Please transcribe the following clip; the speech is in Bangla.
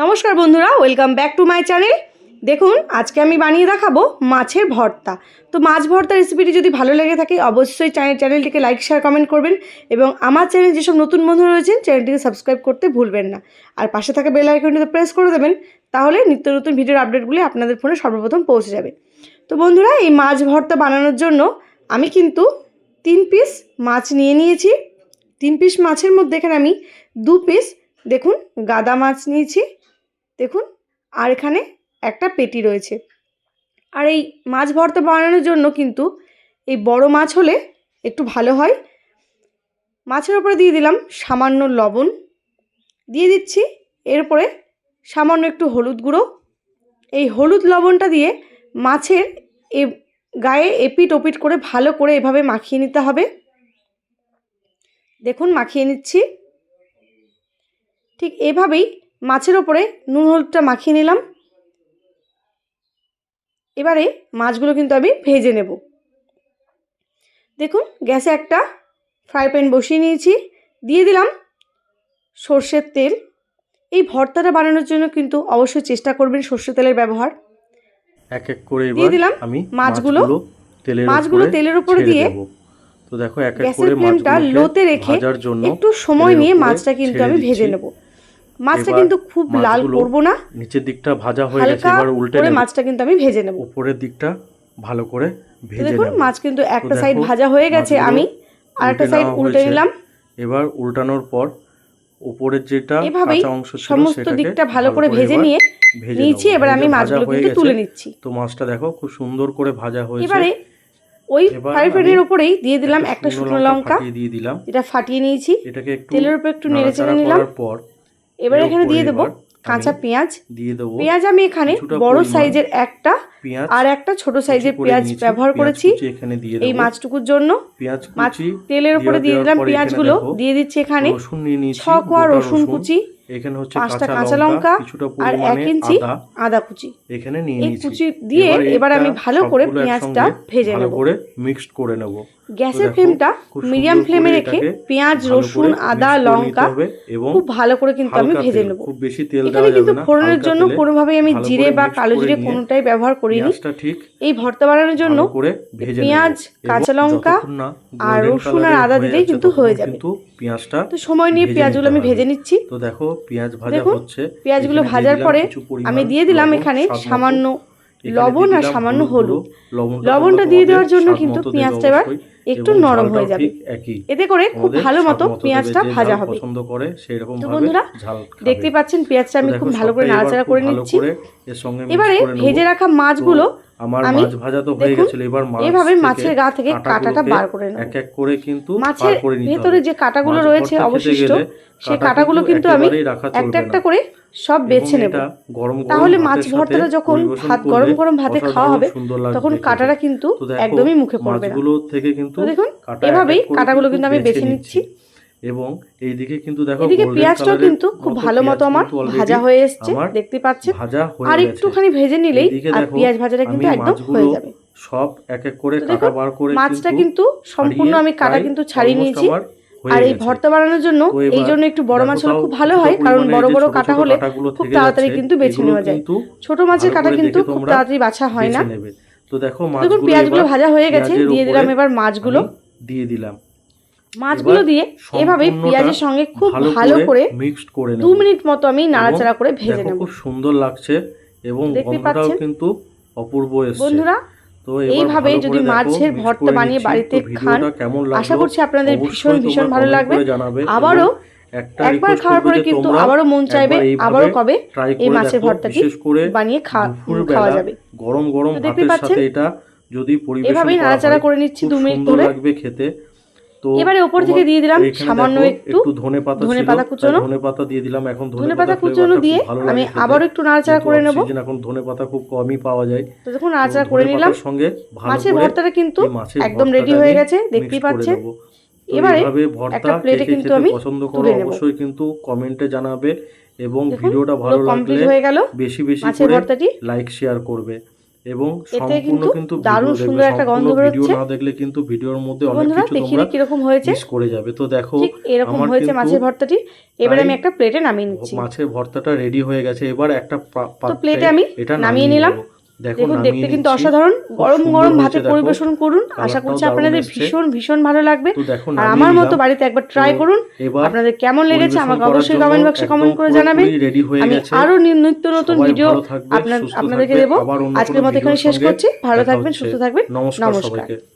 নমস্কার বন্ধুরা welcome back to my channel দেখুন, আজকে আমি বানিয়ে দেখাবো মাছের ভর্তা। তো মাছ ভর্তা রেসিপিটি যদি ভালো লেগে থাকে, অবশ্যই চ্যানেল চ্যানেলটিকে লাইক শেয়ার কমেন্ট করবেন এবং আমার চ্যানেল যেসব নতুন বন্ধু রয়েছেন চ্যানেলটিকে সাবস্ক্রাইব করতে ভুলবেন না। আর পাশে থাকা বেল আইকনটিতে প্রেস করে দেবেন, তাহলে নিত্য নতুন ভিডিওর আপডেটগুলি আপনাদের ফোনে সর্বপ্রথম পৌঁছে যাবে। তো বন্ধুরা, এই মাছ ভর্তা বানানোর জন্য আমি কিন্তু তিন পিস মাছ নিয়ে নিয়েছি। তিন পিস মাছের মধ্যে এখানে আমি দু পিস দেখুন, গাদা মাছ নিয়েছি। দেখুন, আর এখানে একটা পেটি রয়েছে। আর এই মাছ ভর্তা বানানোর জন্য কিন্তু এই বড় মাছ হলে একটু ভালো হয়। মাছের ওপরে দিয়ে দিলাম সামান্য লবণ। দিয়ে দিচ্ছি, এরপরে সামান্য একটু হলুদ গুঁড়ো। এই হলুদ লবণটা দিয়ে মাছের এ গায়ে এপিট ওপিট করে ভালো করে এভাবে মাখিয়ে নিতে হবে। দেখুন, মাখিয়ে নিচ্ছি। ঠিক এভাবেই মাছের ওপরে নুন হলুদটা মাখিয়ে নিলাম। এবারে মাছগুলো কিন্তু আমি ভেজে নেব। দেখুন গ্যাসে একটা ফ্রাই প্যান বসিয়ে নিয়েছি। দিয়ে দিলাম সর্ষের তেল। এই ভর্তাটা বানানোর জন্য কিন্তু অবশ্যই চেষ্টা করবেন সর্ষের তেলের ব্যবহার। এক এক করে দিয়ে দিলাম আমি মাছগুলো। তেলের মাছগুলো তেলের উপরে দিয়ে তো দেখো এক এক গ্যাসের করে মাছগুলোকে লোতে রেখে একটু সময় নিয়ে মাছটা কিন্তু আমি ভেজে। নেব। মাছটা কিন্তু খুব লাল করব না। নিচের দিকটা ভাজা হয়ে গেছে এবার উল্টে নেব। মাছটা কিন্তু আমি ভেজে নেব। উপরের দিকটা ভালো করে ভেজে দেখুন নেব। মাছ কিন্তু একটা সাইড ভাজা হয়ে গেছে আমি আর একটা সাইড উল্টে নিলাম। এবার উল্টানোর পর উপরের যেটা কাঁচা অংশ ছিল সমস্ত দিকটা ভালো করে ভেজে নিয়ে ভেজে নিয়েছি এবার আমি মাছগুলো কিন্তু তুলে নিচ্ছি। তো মাছটা দেখো খুব সুন্দর করে ভাজা হয়েছে। এবারে ওই ফ্রাই প্যানের উপরেই দিয়ে দিলাম একটা শুকনো লঙ্কা দিয়ে দিলাম। এটা ফাটিয়ে নিয়েছি। এটাকে একটু তেলের উপর একটু নেড়ে চেড়ে নিলাম। পর এবার এখানে দিয়ে দেবো কাঁচা পেঁয়াজ। দিয়ে দেবো পেঁয়াজ আমি এখানে বড় সাইজের একটা আর একটা ছোট সাইজের পেঁয়াজ ব্যবহার করেছি। এই মাছটুকুর জন্য। পেঁয়াজ মাছ তেলের উপরে দিয়ে দিলাম পেঁয়াজগুলো। দিয়ে দিচ্ছি এখানে রসুন ছ কোয়া রসুন কুচি এখানে হচ্ছে পাঁচটা কাঁচা লঙ্কা আর এক ইঞ্চি আদা কুচি। এখানে নিয়ে এই কুচি দিয়ে এবার আমি ভালো করে পেঁয়াজটা ভেজে নেব। করে মিক্সড করে নেব। গ্যাসের ফ্লেমটা মিডিয়াম ফ্লেমে রেখে পেঁয়াজ রসুন আদা লঙ্কা খুব ভালো করে কিন্তু আমি ভেজে নেব খুব বেশি তেল এখানে দেওয়া কিন্তু যাবে না ফোড়নের জন্য কোনোভাবেই আমি জিরে বা কালো জিরে কোনোটাই ব্যবহার করিনি এই ভর্তা বানানোর জন্য। পেঁয়াজ, কাঁচা লঙ্কা আর রসুন আর আদা দিলেই কিন্তু হয়ে যাবে। কিন্তু পেঁয়াজটা তো সময় নিয়ে পেঁয়াজগুলো আমি ভেজে নিচ্ছি তো দেখো পেঁয়াজ ভাজা হচ্ছে পেঁয়াজগুলো ভাজার পরে আমি দিয়ে দিলাম এখানে সামান্য লবণ আর সামান্য হলুদ লবণটা দিয়ে দেওয়ার জন্য কিন্তু পেঁয়াজটা এবার। একটু নরম হয়ে যাবে। এতে করে খুব ভালো মতো পেঁয়াজটা ভাজা হবে। পছন্দ করে সেই রকম তো ভাবে বন্ধুরা, দেখতে পাচ্ছেন পেঁয়াজটা আমি খুব ভালো করে নাড়াচাড়া করে নিচ্ছি। এর সঙ্গে এবারে ভেজে রাখা মাছগুলো আমার মাছ ভাজা তো হয়ে গেছিল এবার মাছ এভাবে মাছের গা থেকে কাঁটাটা বার করে নেব। এক এক করে কিন্তু মাছের ভেতরে যে কাঁটাগুলো রয়েছে অবশিষ্ট সেই কাঁটা কাঁটাগুলো কিন্তু আমি একটা একটা করে সব বেছে নেব। তাহলে মাছ ভর্তাটা যখন ভাত গরম গরম ভাতে খাওয়া হবে তখন। কাঁটাটা কিন্তু একদমই মুখে পড়বে না। থেকে কিন্তু দেখুন এভাবেই কাঁটাগুলো কিন্তু আমি বেছে নিচ্ছি। এবং এইদিকে কিন্তু দেখো এদিকে পেঁয়াজটাও কিন্তু খুব ভালো মতো আমার ভাজা হয়ে এসছে দেখতে পাচ্ছেন? ভাজা হয়ে আর একটুখানি ভেজে নিলেই আর পেঁয়াজ ভাজাটা কিন্তু একদম হয়ে যাবে। সব এক এক করে কাটা বার করে মাছটা কিন্তু সম্পূর্ণ আমি কাটা কিন্তু ছাড়িয়ে নিয়েছি। আর এই ভর্তা বানানোর জন্য এই জন্য একটু বড় মাছ হলে খুব ভালো হয় কারণ বড় বড় কাটা হলে খুব তাড়াতাড়ি কিন্তু বেছে নেওয়া যায়। ছোট মাছের কাটা কিন্তু খুব তাড়াতাড়ি বাছা হয় না। তো দেখো মাছগুলো পেঁয়াজগুলো ভাজা হয়ে গেছে দিয়ে দিলাম এবার মাছগুলো। দিয়ে দিলাম। মাছগুলো দিয়ে এভাবে পেঁয়াজের সঙ্গে খুব ভালো করে মিক্সড করে দু মিনিট মতো আমি নাড়াচাড়া করে ভেজে নেব। খুব সুন্দর লাগছে এবং গন্ধটাও কিন্তু অপূর্ব এসছে। বন্ধুরা তো এইভাবে যদি মাছের ভর্তা বানিয়ে বাড়িতে লাগল আশা করছি আপনাদের ভীষণ ভীষণ ভালো লাগবে। করে আবারও একবার খাওয়ার পরে কিন্তু আবারও মন চাইবে আবারও কবে এই মাছের ভর্তাটি বিশেষ করে বানিয়ে খাওয়া খাওয়া যাবে। গরম গরম ভাতের সাথে এটা যদি পরিবেশন এভাবেই করা নাড়াচাড়া করে নিচ্ছি দু মিনিট ধরে। লাগবে খেতে। তো এবারে ওপর থেকে দিয়ে দিলাম সামান্য একটু ধনে পাতা ধনে পাতা কুচোনো। ধনে পাতা দিয়ে দিলাম। এখন ধনে পাতা কুচোনো দিয়ে আমি আবার একটু নাড়াচাড়া করে নেব। এখন ধনে পাতা খুব কমই পাওয়া যায়। তো দেখুন নাড়াচাড়া করে নিলাম সঙ্গে মাছের ভর্তাটা কিন্তু একদম রেডি হয়ে গেছে দেখতেই পাচ্ছেন। এবারে ভর্তা একটা প্লেটে কিন্তু আমি পছন্দ করো। অবশ্যই কিন্তু কমেন্টে জানাবে। এবং ভিডিওটা ভালো কমপ্লিট লাগলে হয়ে গেল বেশি বেশি করে লাইক শেয়ার করবে। এবং সম্পূর্ণ কিন্তু দারুণ সুন্দর একটা গন্ধ ভিডিও না দেখলে কিন্তু ভিডিওর মধ্যে অনেক কিছু তোমরা দিই কীরকম হয়েছে। মিস করে যাবে। তো দেখো এরকম হয়েছে মাছের ভর্তাটি। এবারে আমি একটা প্লেটে নামিয়ে নিচ্ছি। মাছের ভর্তাটা রেডি হয়ে গেছে। এবার একটা প্লেটে আমি এটা নামিয়ে নিলাম। দেখুন দেখতে কিন্তু অসাধারণ। গরম গরম ভাতে পরিবেশন করুন। আশা করছি আপনাদের ভীষণ ভীষণ ভালো লাগবে। আর আমার মতো বাড়িতে একবার ট্রাই করুন। আপনাদের কেমন লেগেছে আমাকে অবশ্যই কমেন্ট বক্সে কমেন্ট করে জানাবেন। আমি আরও নিত্য নতুন ভিডিও আপনাদেরকে দেবো। আজকের মতো এখানে শেষ করছি। ভালো থাকবেন সুস্থ থাকবেন। নমস্কার